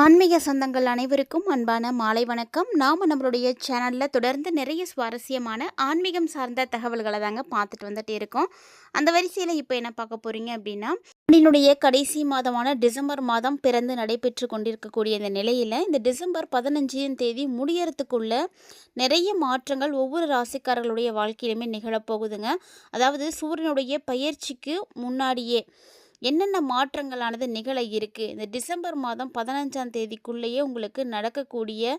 ஆன்மீக சொந்தங்கள் அனைவருக்கும் அன்பான மாலை வணக்கம். நாம் நம்மளுடைய சேனலில் தொடர்ந்து நிறைய சுவாரஸ்யமான ஆன்மீகம் சார்ந்த தகவல்களை தாங்க பார்த்துட்டு வந்துட்டு இருக்கோம். அந்த வரிசையில் இப்போ என்ன பார்க்க போகிறீங்க அப்படின்னா ஆண்டினுடைய கடைசி மாதமான டிசம்பர் மாதம் பிறந்து நடைபெற்று கொண்டிருக்கக்கூடிய இந்த நிலையில் இந்த டிசம்பர் பதினஞ்சாம் தேதி முடியறதுக்குள்ள நிறைய மாற்றங்கள் ஒவ்வொரு ராசிக்காரர்களுடைய வாழ்க்கையிலுமே நிகழப்போகுதுங்க. அதாவது சூரியனுடைய பயிற்சிக்கு முன்னாடியே என்னென்ன மாற்றங்களானது நிகழ இருக்குது இந்த டிசம்பர் மாதம் பதினஞ்சாம் தேதிக்குள்ளேயே உங்களுக்கு நடக்கக்கூடிய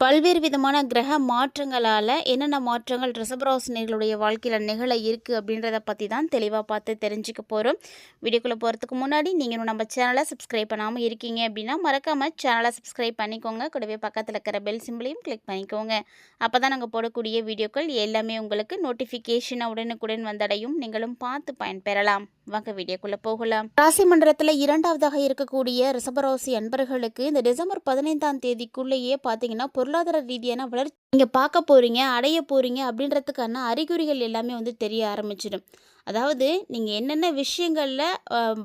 பல்வேறு விதமான கிரக மாற்றங்களால் என்னென்ன மாற்றங்கள் ரிசபராசினியர்களுடைய வாழ்க்கையில் நிகழ இருக்குது அப்படின்றத பற்றி தான் தெளிவாக பார்த்து தெரிஞ்சுக்க போகிறோம் வீடியோக்குள்ளே போகிறதுக்கு முன்னாடி நீங்கள் நம்ம சேனலை சப்ஸ்கிரைப் பண்ணாமல் இருக்கீங்க அப்படின்னா மறக்காமல் சேனலை சப்ஸ்கிரைப் பண்ணிக்கோங்க. கூடவே பக்கத்தில் இருக்கிற பெல் சிம்பிளையும் கிளிக் பண்ணிக்கோங்க. அப்போ தான் நாங்கள் போடக்கூடிய வீடியோக்கள் எல்லாமே உங்களுக்கு நோட்டிஃபிகேஷனை உடனுக்குடன் வந்தடையும். நீங்களும் பார்த்து பயன்பெறலாம். வாங்க வீடியோக்குள்ளே போகலாம். ராசி மன்றத்தில் இரண்டாவதாக இருக்கக்கூடிய ரிசபராசி அன்பர்களுக்கு இந்த டிசம்பர் பதினைந்தாம் தேதிக்குள்ளேயே பார்த்தீங்கன்னா பொருளாதார ரீதியான வளர்ச்சி நீங்கள் பார்க்க போகிறீங்க அடைய போகிறீங்க அப்படின்றதுக்கான அறிகுறிகள் எல்லாமே வந்து தெரிய ஆரம்பிச்சிடும். அதாவது நீங்கள் என்னென்ன விஷயங்களில்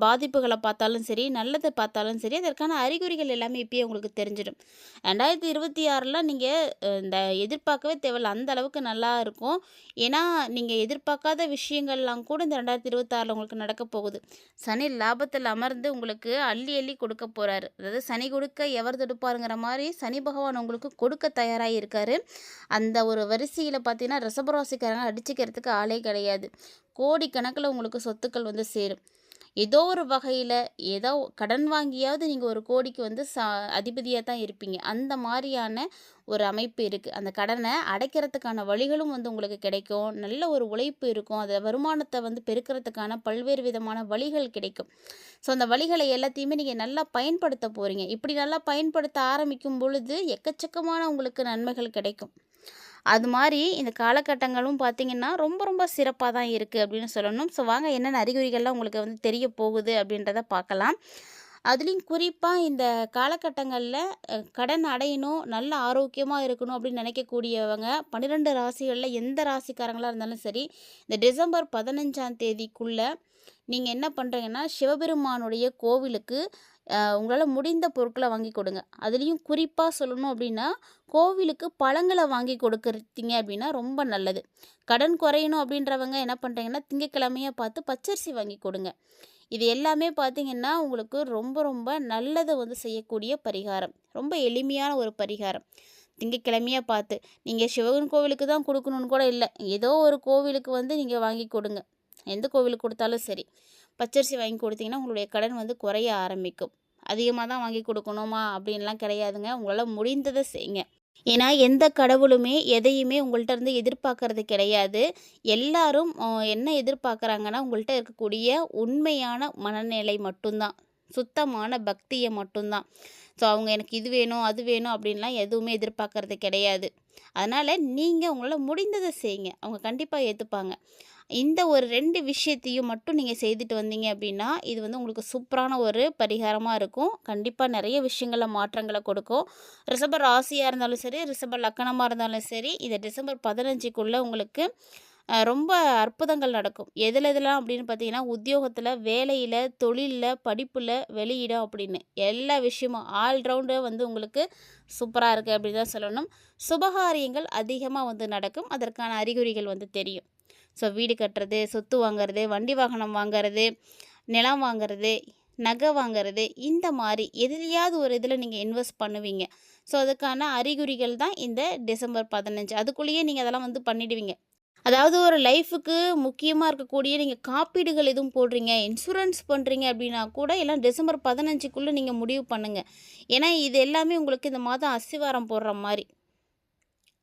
பாதிப்புகளை பார்த்தாலும் சரி நல்லதை பார்த்தாலும் சரி அதற்கான அறிகுறிகள் எல்லாமே இப்போயே உங்களுக்கு தெரிஞ்சிடும். ரெண்டாயிரத்தி இருபத்தி ஆறில் நீங்கள் இந்த எதிர்பார்க்கவே தேவையில்ல அந்த அளவுக்கு நல்லா இருக்கும். ஏன்னா நீங்கள் எதிர்பார்க்காத விஷயங்கள்லாம் கூட இந்த ரெண்டாயிரத்தி இருபத்தாறில் உங்களுக்கு நடக்க போகுது. சனி லாபத்தில் அமர்ந்து உங்களுக்கு அள்ளி அள்ளி கொடுக்க போகிறாரு அதாவது சனி கொடுக்க எவர் தடுப்பாருங்கிற மாதிரி சனி பகவான் உங்களுக்கு கொடுக்க தயாராக இருக்காரு. அந்த ஒரு வரிசையில் பார்த்தீங்கன்னா ரிசபராசிக்காரங்க அடிச்சுக்கிறதுக்கு ஆளே கிடையாது. கோடிக்கணக்கில் உங்களுக்கு சொத்துக்கள் வந்து சேரும். ஏதோ ஒரு வகையில் ஏதோ கடன் வாங்கியாவது நீங்கள் ஒரு கோடிக்கு வந்து ச அதிபதியாக தான் இருப்பீங்க. அந்த மாதிரியான ஒரு அமைப்பு இருக்குது அந்த கடனை அடைக்கிறதுக்கான வழிகளும் வந்து உங்களுக்கு கிடைக்கும். நல்ல ஒரு உழைப்பு இருக்கும். அதை வருமானத்தை வந்து பெருக்கிறதுக்கான பல்வேறு விதமான வழிகள் கிடைக்கும். ஸோ அந்த வழிகளை எல்லாத்தையுமே நீங்கள் நல்லா பயன்படுத்த போகிறீங்க இப்படி நல்லா பயன்படுத்த ஆரம்பிக்கும் பொழுது எக்கச்சக்கமான உங்களுக்கு நன்மைகள் கிடைக்கும். அது மாதிரி இந்த காலகட்டங்களும் பார்த்திங்கன்னா ரொம்ப ரொம்ப சிறப்பாக தான் இருக்குது அப்படின்னு சொல்லணும். ஸோ வாங்க என்னென்ன அறிகுறிகள்லாம் உங்களுக்கு வந்து தெரிய போகுது அப்படின்றத பார்க்கலாம் அதுலேயும் குறிப்பாக இந்த காலகட்டங்களில் கடன் அடையணும் நல்ல ஆரோக்கியமாக இருக்கணும் அப்படின்னு நினைக்கக்கூடியவங்க பன்னிரெண்டு ராசிகளில் எந்த ராசிக்காரங்களாக இருந்தாலும் சரி இந்த டிசம்பர் பதினஞ்சாம் தேதிக்குள்ளே நீங்கள் என்ன பண்ணுறீங்கன்னா சிவபெருமானுடைய கோவிலுக்கு உங்களால் முடிந்த பொருட்களை வாங்கி கொடுங்க. அதுலேயும் குறிப்பாக சொல்லணும் அப்படின்னா கோவிலுக்கு பழங்களை வாங்கி கொடுக்குறீங்க அப்படின்னா ரொம்ப நல்லது. கடன் குறையணும் அப்படின்றவங்க என்ன பண்ணுறீங்கன்னா திங்கக்கிழமையாக பார்த்து பச்சரிசி வாங்கி கொடுங்க. இது எல்லாமே பார்த்திங்கன்னா உங்களுக்கு ரொம்ப ரொம்ப நல்லதை வந்து செய்யக்கூடிய பரிகாரம். ரொம்ப எளிமையான ஒரு பரிகாரம். திங்கக்கிழமையாக பார்த்து நீங்கள் சிவகன் கோவிலுக்கு தான் கொடுக்கணுன்னு கூட இல்லை. ஏதோ ஒரு கோவிலுக்கு வந்து நீங்கள் வாங்கி கொடுங்க. எந்த கோவிலுக்கு கொடுத்தாலும் சரி. பச்சரிசி வாங்கி கொடுத்தீங்கன்னா உங்களுடைய கடன் வந்து குறைய ஆரம்பிக்கும். அதிகமாக தான் வாங்கி கொடுக்கணுமா அப்படின்லாம் கிடையாதுங்க. உங்களால் முடிந்ததை செய்யுங்க. ஏன்னா எந்த கடவுளுமே எதையுமே உங்கள்கிட்ட இருந்து எதிர்பார்க்கறது கிடையாது. எல்லாரும் என்ன எதிர்பார்க்குறாங்கன்னா உங்கள்கிட்ட இருக்கக்கூடிய உண்மையான மனநிலை மட்டும்தான். சுத்தமான பக்தியை மட்டும்தான். ஸோ அவங்க எனக்கு இது வேணும் அது வேணும் அப்படின்லாம் எதுவுமே எதிர்பார்க்கறது கிடையாது. அதனால் நீங்கள் உங்களால் முடிந்ததை செய்யுங்க. அவங்க கண்டிப்பாக ஏற்றுப்பாங்க இந்த ஒரு ரெண்டு விஷயத்தையும் மட்டும் நீங்கள் செய்துட்டு வந்தீங்க அப்படின்னா இது வந்து உங்களுக்கு சூப்பரான ஒரு பரிகாரமாக இருக்கும். கண்டிப்பாக நிறைய விஷயங்களில் மாற்றங்களை கொடுக்கும். ரிசம்பர் ராசியாக இருந்தாலும் சரி ரிசம்பர் லக்கணமாக இருந்தாலும் சரி இதை டிசம்பர் பதினஞ்சுக்குள்ளே உங்களுக்கு ரொம்ப அற்புதங்கள் நடக்கும். எதில் எதெல்லாம் அப்படின்னு பார்த்தீங்கன்னா உத்தியோகத்தில் வேலையில் தொழிலில் படிப்பில் வெளியிடம் அப்படின்னு. எல்லா விஷயமும் ஆல்ரவுண்டு வந்து உங்களுக்கு சூப்பராக இருக்குது அப்படின்னு தான் சொல்லணும். சுபகாரியங்கள் அதிகமாக வந்து நடக்கும். அதற்கான அறிகுறிகள் வந்து தெரியும். ஸோ வீடு கட்டுறது சொத்து வாங்கிறது வண்டி வாகனம் வாங்கிறது நிலம் வாங்கிறது நகை வாங்கிறது இந்த மாதிரி எதுலையாவது ஒரு இதில் நீங்கள் இன்வெஸ்ட் பண்ணுவீங்க. ஸோ அதுக்கான அறிகுறிகள் தான் இந்த டிசம்பர் பதினஞ்சு. அதுக்குள்ளேயே நீங்கள் அதெல்லாம் வந்து பண்ணிடுவீங்க. அதாவது ஒரு லைஃபுக்கு முக்கியமாக இருக்கக்கூடிய நீங்கள் காப்பீடுகள் எதுவும் போடுறீங்க இன்சூரன்ஸ் பண்ணுறீங்க அப்படின்னா கூட எல்லாம் டிசம்பர் பதினஞ்சுக்குள்ளே நீங்கள் முடிவு பண்ணுங்கள் ஏன்னா இது எல்லாமே உங்களுக்கு இந்த மாதம் அஸ்திவாரம் போடுற மாதிரி.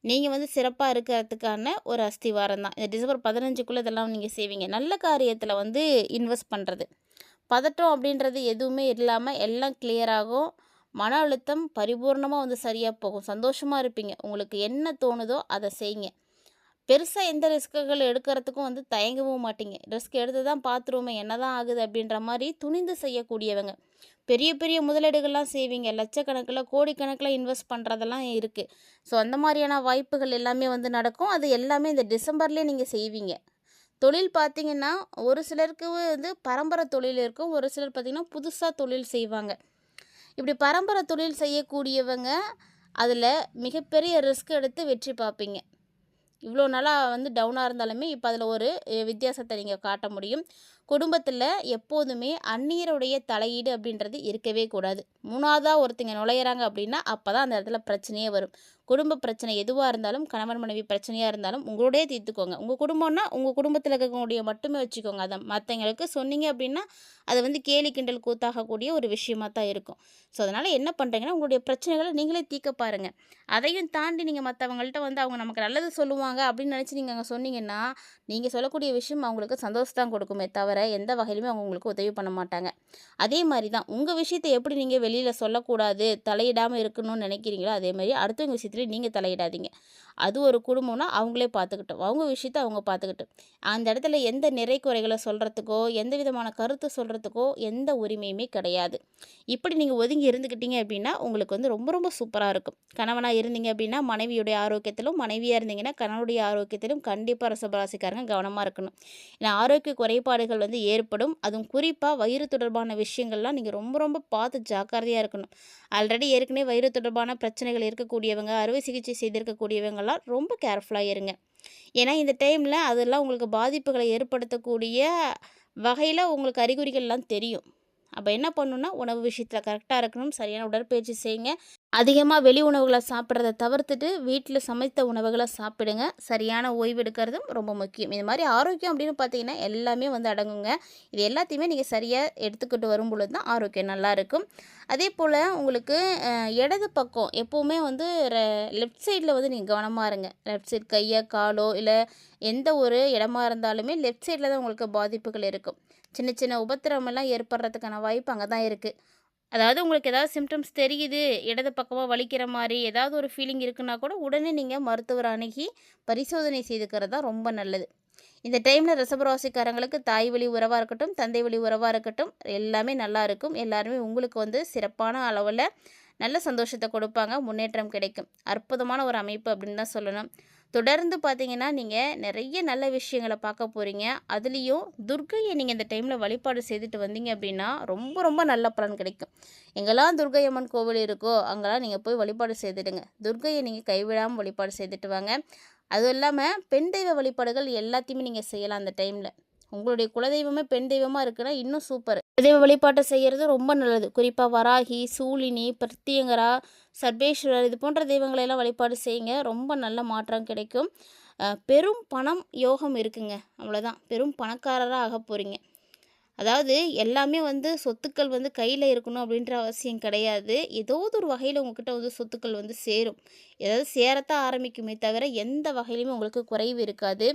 நீங்கள் வந்து சிறப்பாக இருக்கிறதுக்கான ஒரு அஸ்திவாரம் தான். இந்த டிசம்பர் பதினஞ்சுக்குள்ளே இதெல்லாம் நீங்கள் செய்வீங்க. நல்ல காரியத்தில் வந்து இன்வெஸ்ட் பண்ணுறது பதட்டம் அப்படின்றது எதுவுமே இல்லாமல் எல்லாம் கிளியராகும் மன அழுத்தம் பரிபூர்ணமாக வந்து சரியாக போகும். சந்தோஷமாக இருப்பீங்க. உங்களுக்கு என்ன தோணுதோ அதை செய்யுங்க. பெருசாக எந்த ரிஸ்க்குகள் எடுக்கிறதுக்கும் வந்து தயங்கவும் மாட்டீங்க. ரிஸ்க் எடுத்து தான் பார்த்துருவோமே. என்ன தான் ஆகுது அப்படின்ற மாதிரி துணிந்து செய்யக்கூடியவங்க. பெரிய பெரிய முதலீடுகள்லாம் செய்வீங்க. லட்சக்கணக்கில் கோடிக்கணக்கில் இன்வெஸ்ட் பண்ணுறதெல்லாம் இருக்குது ஸோ அந்த மாதிரியான வாய்ப்புகள் எல்லாமே வந்து நடக்கும். அது எல்லாமே இந்த டிசம்பர்லேயே நீங்கள் செய்வீங்க. தொழில் பார்த்திங்கன்னா ஒரு சிலருக்கு வந்து பரம்பரை தொழில் இருக்கும். ஒரு சிலர் பார்த்திங்கன்னா புதுசாக தொழில் செய்வாங்க. இப்படி பரம்பரை தொழில் செய்யக்கூடியவங்க அதில் மிகப்பெரிய ரிஸ்க் எடுத்து வெற்றி பார்ப்பீங்க. இவ்வளோ நாளாக வந்து டவுனாக இருந்தாலுமே இப்போ அதில் ஒரு வித்தியாசத்தை நீங்கள் காட்ட முடியும். குடும்பத்தில் எப்போதுமே அந்நியருடைய தலையீடு அப்படின்றது இருக்கவே கூடாது. மூணாவதாக ஒருத்தங்க நுழையிறாங்க அப்படின்னா அப்போ தான் அந்த இடத்துல பிரச்சனையே வரும். குடும்ப பிரச்சனை எதுவாக இருந்தாலும் கணவன் மனைவி பிரச்சனையாக இருந்தாலும் உங்களோடய தீர்த்துக்கோங்க. உங்கள் குடும்பம்னா உங்கள் குடும்பத்தில் இருக்கக்கூடிய மட்டுமே வச்சுக்கோங்க. அதை மற்றவங்களுக்கு சொன்னீங்க அப்படின்னா அது வந்து கேலி கிண்டல் கூத்தாகக்கூடிய ஒரு விஷயமாக தான் இருக்கும். ஸோ அதனால் என்ன பண்ணுறீங்கன்னா உங்களுடைய பிரச்சனைகளை நீங்களே தீர்க்க பாருங்கள் அதையும் தாண்டி நீங்கள் மற்றவங்கள்ட்ட வந்து அவங்க நமக்கு நல்லது சொல்லுவாங்க அப்படின்னு நினச்சி நீங்கள் அங்கே சொன்னீங்கன்னா நீங்கள் சொல்லக்கூடிய விஷயம் அவங்களுக்கு சந்தோஷம் தான் கொடுக்குமே தவிர எந்த வகையிலுமே அவங்க உங்களுக்கு உதவி பண்ண மாட்டாங்க. அதே மாதிரி தான் உங்கள் விஷயத்தை எப்படி நீங்கள் வெளியில் சொல்லக்கூடாது தலையிடாமல் இருக்கணும்னு நினைக்கிறீங்களோ அதே மாதிரி அடுத்தவங்க விஷயத்துலேயும் நீங்கள் தலையிடாதீங்க. அது ஒரு குடும்பம்னா அவங்களே பார்த்துக்கிட்டோம். அவங்க விஷயத்த அவங்க பார்த்துக்கிட்டோம் அந்த இடத்துல எந்த நிறை குறைகளை சொல்கிறதுக்கோ எந்த விதமான கருத்து சொல்கிறதுக்கோ எந்த உரிமையுமே கிடையாது. இப்படி நீங்கள் ஒதுங்கி இருந்துக்கிட்டீங்க அப்படின்னா உங்களுக்கு வந்து ரொம்ப ரொம்ப சூப்பராக இருக்கும். கணவனாக இருந்தீங்க அப்படின்னா மனைவியுடைய ஆரோக்கியத்திலும் மனைவியாக இருந்தீங்கன்னா கணவனுடைய ஆரோக்கியத்திலும் கண்டிப்பாக ரசபராசிக்காரங்க கவனமாக இருக்கணும். ஏன்னா ஆரோக்கிய குறைபாடுகள் வந்து ஏற்படும். அதுவும் குறிப்பாக வயிறு தொடர்பான விஷயங்கள்லாம் நீங்கள் ரொம்ப ரொம்ப பார்த்து ஜாக்கிரதையாக இருக்கணும். ஆல்ரெடி ஏற்கனவே வயிறு தொடர்பான பிரச்சனைகள் இருக்கக்கூடியவங்க அறுவை சிகிச்சை அதனால் ரொம்ப கேர்ஃபுல்லாக இருங்க. ஏன்னா இந்த டைமில் அதெல்லாம் உங்களுக்கு பாதிப்புகளை ஏற்படுத்தக்கூடிய வகையில் உங்களுக்கு அறிகுறிகள்லாம் தெரியும். அப்போ என்ன பண்ணுன்னா உணவு விஷயத்தில் கரெக்டாக இருக்கணும் சரியான உடற்பயிற்சி செய்யுங்க. அதிகமாக வெளி உணவுகளை சாப்பிட்றத தவிர்த்துட்டு வீட்டில் சமைத்த உணவுகளை சாப்பிடுங்க. சரியான ஓய்வு எடுக்கிறதும் ரொம்ப முக்கியம். இது மாதிரி ஆரோக்கியம் அப்படின்னு பார்த்தீங்கன்னா எல்லாமே வந்து அடங்குங்க. இது எல்லாத்தையுமே நீங்கள் சரியாக எடுத்துக்கிட்டு வரும் பொழுது தான் ஆரோக்கியம் நல்லாயிருக்கும் அதே போல் உங்களுக்கு இடது பக்கம் எப்போவுமே வந்து லெஃப்ட் சைடில் வந்து நீங்கள் கவனமாக இருங்க. லெஃப்ட் சைடு கையோ காலோ இல்லை எந்த ஒரு இடமா இருந்தாலுமே லெஃப்ட் சைடில் தான் உங்களுக்கு பாதிப்புகள் இருக்கும். சின்ன சின்ன உபத்திரமெல்லாம் ஏற்படுறதுக்கான வாய்ப்பு அங்கே தான் இருக்குது அதாவது உங்களுக்கு ஏதாவது சிம்டம்ஸ் தெரியுது இடது பக்கமாக வலிக்கிற மாதிரி ஏதாவது ஒரு ஃபீலிங் இருக்குன்னா கூட உடனே நீங்கள் மருத்துவர் அணுகி பரிசோதனை செய்துக்கிறது தான் ரொம்ப நல்லது. இந்த டைமில் ரிசபராசிக்காரங்களுக்கு தாய் வழி உறவாக இருக்கட்டும் தந்தை வழி உறவாக இருக்கட்டும் எல்லாமே நல்லா இருக்கும். எல்லாருமே உங்களுக்கு வந்து சிறப்பான அளவில் நல்ல சந்தோஷத்தை கொடுப்பாங்க. முன்னேற்றம் கிடைக்கும். அற்புதமான ஒரு அமைப்பு அப்படின்னு தான் சொல்லணும். தொடர்ந்து பார்த்தீங்கன்னா நீங்கள் நிறைய நல்ல விஷயங்களை பார்க்க போகிறீங்க அதுலேயும் துர்க்கையை நீங்கள் இந்த டைமில் வழிபாடு செய்துட்டு வந்தீங்க அப்படின்னா ரொம்ப ரொம்ப நல்ல பலன் கிடைக்கும். எங்கெல்லாம் துர்க்கை அம்மன் கோவில் இருக்கோ அங்கெல்லாம் நீங்கள் போய் வழிபாடு செய்துடுங்க. துர்க்கையை நீங்கள் கைவிடாமல் வழிபாடு செய்துட்டு வாங்க. அதுவும் இல்லாமல் பெண் தெய்வ வழிபாடுகள் எல்லாத்தையுமே நீங்கள் செய்யலாம் அந்த டைமில் உங்களுடைய குலதெய்வமே பெண் தெய்வமாக இருக்குன்னா இன்னும் சூப்பர் தெய்வ வழிபாட்டை செய்கிறது ரொம்ப நல்லது. குறிப்பாக வராகி சூலினி பிரத்தியங்கரா சர்வேஸ்வரர் இது போன்ற தெய்வங்களையெல்லாம் வழிபாடு செய்யுங்க. ரொம்ப நல்ல மாற்றம் கிடைக்கும். பெரும் பணம் யோகம் இருக்குங்க. அவ்வளோதான் பெரும் பணக்காரராக ஆக போகிறீங்க அதாவது எல்லாமே வந்து சொத்துக்கள் வந்து கையில் இருக்கணும் அப்படின்ற அவசியம் கிடையாது. ஏதோ ஒரு வகையில் உங்ககிட்ட வந்து சொத்துக்கள் வந்து சேரும். ஏதாவது சேரத்தான் ஆரம்பிக்குமே தவிர எந்த வகையிலுமே உங்களுக்கு குறைவு இருக்காது.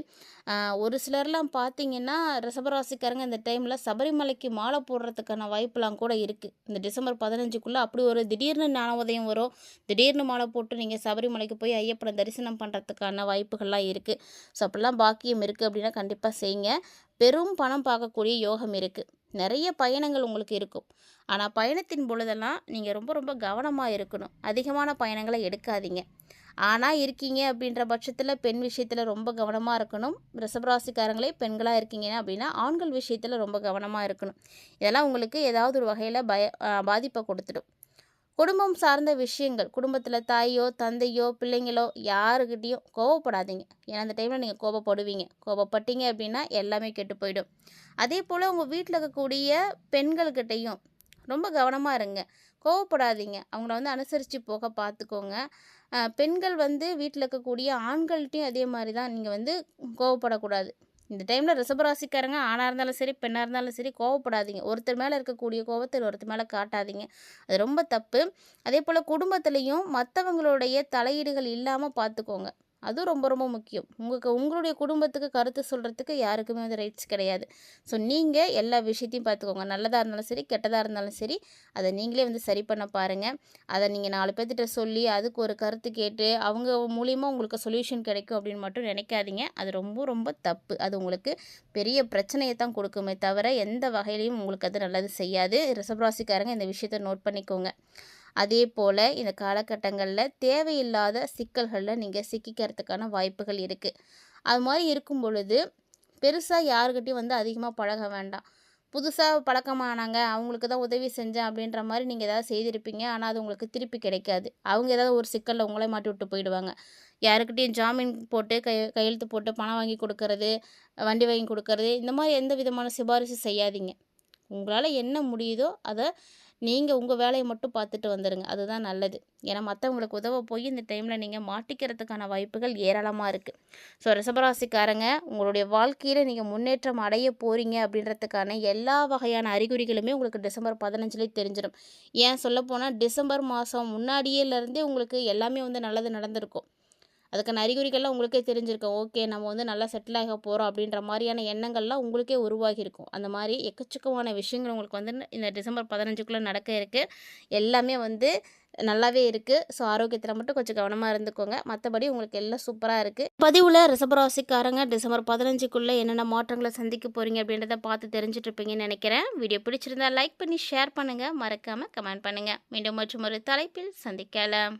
ஒரு சிலர்லாம் பார்த்தீங்கன்னா ரிசபராசிக்காரங்க இந்த டைமில் சபரிமலைக்கு மாலை போடுறதுக்கான வாய்ப்புலாம் கூட இருக்குது இந்த டிசம்பர் பதினஞ்சுக்குள்ளே அப்படி ஒரு திடீர்னு ஞான உதயம் வரும். திடீர்னு மாலை போட்டு நீங்கள் சபரிமலைக்கு போய் ஐயப்பனை தரிசனம் பண்ணுறதுக்கான வாய்ப்புகள்லாம் இருக்குது ஸோ அப்படிலாம் பாக்கியம் இருக்குது அப்படின்னா கண்டிப்பாக செய்யுங்க. பெரும் பணம் பார்க்கக்கூடிய யோகம் இருக்குது நிறைய பயணங்கள் உங்களுக்கு இருக்கும். ஆனால் பயணத்தின் பொழுதெல்லாம் நீங்கள் ரொம்ப ரொம்ப கவனமாக இருக்கணும். அதிகமான பயணங்களை எடுக்காதீங்க. ஆனால் இருக்கீங்க அப்படின்ற பட்சத்தில் பெண் விஷயத்தில் ரொம்ப கவனமாக இருக்கணும். ரிசபராசிக்காரங்களே பெண்களாக இருக்கீங்க அப்படின்னா ஆண்கள் விஷயத்தில் ரொம்ப கவனமாக இருக்கணும். இதெல்லாம் உங்களுக்கு ஏதாவது ஒரு வகையில் பய பாதிப்பை கொடுத்துடும். குடும்பம் சார்ந்த விஷயங்கள். குடும்பத்தில் தாயோ தந்தையோ பிள்ளைங்களோ யாருக்கிட்டேயும் கோவப்படாதீங்க. ஏன்னா அந்த டைமில் நீங்கள் கோபப்படுவீங்க. கோபப்பட்டீங்க அப்படின்னா எல்லாமே கெட்டு போயிடும். அதே போல் உங்கள் வீட்டில் இருக்கக்கூடிய பெண்கள்கிட்டையும் ரொம்ப கவனமாக இருங்க. கோவப்படாதீங்க. அவங்கள வந்து அனுசரித்து போக பார்த்துக்கோங்க பெண்கள் வந்து வீட்டில் இருக்கக்கூடிய ஆண்கள்கிட்டையும் அதே மாதிரி தான். நீங்கள் வந்து கோவப்படக்கூடாது. இந்த டைமில் ரிசபராசிக்காரங்க ஆணாக இருந்தாலும் சரி பெண்ணாக இருந்தாலும் சரி கோவப்படாதீங்க. ஒருத்தர் மேலே இருக்கக்கூடிய கோவத்தில் ஒருத்தர் மேலே காட்டாதீங்க. அது ரொம்ப தப்பு. அதே போல் குடும்பத்துலேயும் மற்றவங்களுடைய தலையீடுகள் இல்லாமல் பார்த்துக்கோங்க அதுவும் ரொம்ப ரொம்ப முக்கியம். உங்களுக்கு உங்களுடைய குடும்பத்துக்கு கருத்து சொல்கிறதுக்கு யாருக்குமே வந்து ரைட்ஸ் கிடையாது. ஸோ நீங்கள் எல்லா விஷயத்தையும் பார்த்துக்கோங்க நல்லதாக இருந்தாலும் சரி கெட்டதாக இருந்தாலும் சரி அதை நீங்களே வந்து சரி பண்ண பாருங்கள் அதை நீங்கள் நாலு பேர்த்திட்ட சொல்லி அதுக்கு ஒரு கருத்து கேட்டு அவங்க மூலியமாக உங்களுக்கு சொல்யூஷன் கிடைக்கும் அப்படின்னு மட்டும் நினைக்காதீங்க. அது ரொம்ப ரொம்ப தப்பு. அது உங்களுக்கு பெரிய பிரச்சனையை தான் கொடுக்குமே தவிர எந்த வகையிலையும் உங்களுக்கு அது நல்லது செய்யாது. ரிசப்ராசிக்காரங்க இந்த விஷயத்தை நோட் பண்ணிக்கோங்க. அதே போல் இந்த காலகட்டங்களில் தேவையில்லாத சிக்கல்களில் நீங்கள் சிக்கிக்கிறதுக்கான வாய்ப்புகள் இருக்குது அது மாதிரி இருக்கும் பொழுது பெருசாக யாருக்கிட்டையும் வந்து அதிகமாக பழக வேண்டாம். புதுசாக பழக்கமானாங்க அவங்களுக்கு தான் உதவி செஞ்சேன் அப்படின்ற மாதிரி நீங்கள் ஏதாவது செய்திருப்பீங்க. ஆனால் அது உங்களுக்கு திருப்பி கிடைக்காது. அவங்க ஏதாவது ஒரு சிக்கலில் உங்களே மாட்டி விட்டு போயிடுவாங்க. யாருக்கிட்டேயும் ஜாமீன் போட்டு கை கையெழுத்து போட்டு பணம் வாங்கி கொடுக்கறது வண்டி வாங்கி கொடுக்கறது இந்த மாதிரி எந்த விதமான சிபாரிசு செய்யாதீங்க. உங்களால் என்ன முடியுதோ அதை நீங்கள் உங்கள் வேலையை மட்டும் பார்த்துட்டு வந்துடுங்க அதுதான் நல்லது. ஏன்னா மற்றவங்களுக்கு உதவ போய் இந்த டைமில் நீங்கள் மாட்டிக்கிறதுக்கான வாய்ப்புகள் ஏராளமாக இருக்குது ஸோ ரிசபராசிக்காரங்க உங்களுடைய வாழ்க்கையில் நீங்கள் முன்னேற்றம் அடைய போகிறீங்க அப்படின்றதுக்கான எல்லா வகையான அறிகுறிகளுமே உங்களுக்கு டிசம்பர் பதினஞ்சுலேயே தெரிஞ்சிடும் ஏன் சொல்லப்போனால் டிசம்பர் மாதம் முன்னாடியேலேருந்தே உங்களுக்கு எல்லாமே வந்து நல்லது நடந்திருக்கும். அதுக்கான அறிகுறிகள்லாம் உங்களுக்கே தெரிஞ்சிருக்கும். ஓகே நம்ம வந்து நல்லா செட்டில் ஆக போகிறோம் அப்படின்ற மாதிரியான எண்ணங்கள்லாம் உங்களுக்கே உருவாகியிருக்கும். அந்த மாதிரி எக்கச்சக்கமான விஷயங்கள் உங்களுக்கு வந்து இந்த டிசம்பர் பதினஞ்சுக்குள்ளே நடக்க இருக்குது எல்லாமே வந்து நல்லாவே இருக்குது ஸோ ஆரோக்கியத்தில் மட்டும் கொஞ்சம் கவனமாக இருந்துக்கோங்க. மற்றபடி உங்களுக்கு எல்லாம் சூப்பராக இருக்குது பதிவில் ரிசபராசிக்காரங்க டிசம்பர் பதினஞ்சுக்குள்ளே என்னென்ன மாற்றங்களை சந்திக்க போகிறீங்க அப்படின்றத பார்த்து தெரிஞ்சுட்டு இருப்பீங்கன்னு நினைக்கிறேன். வீடியோ பிடிச்சிருந்தா லைக் பண்ணி ஷேர் பண்ணுங்கள் மறக்காமல் கமெண்ட் பண்ணுங்கள் மீண்டும் மற்றும் ஒரு தலைப்பில் சந்திக்கலாம்.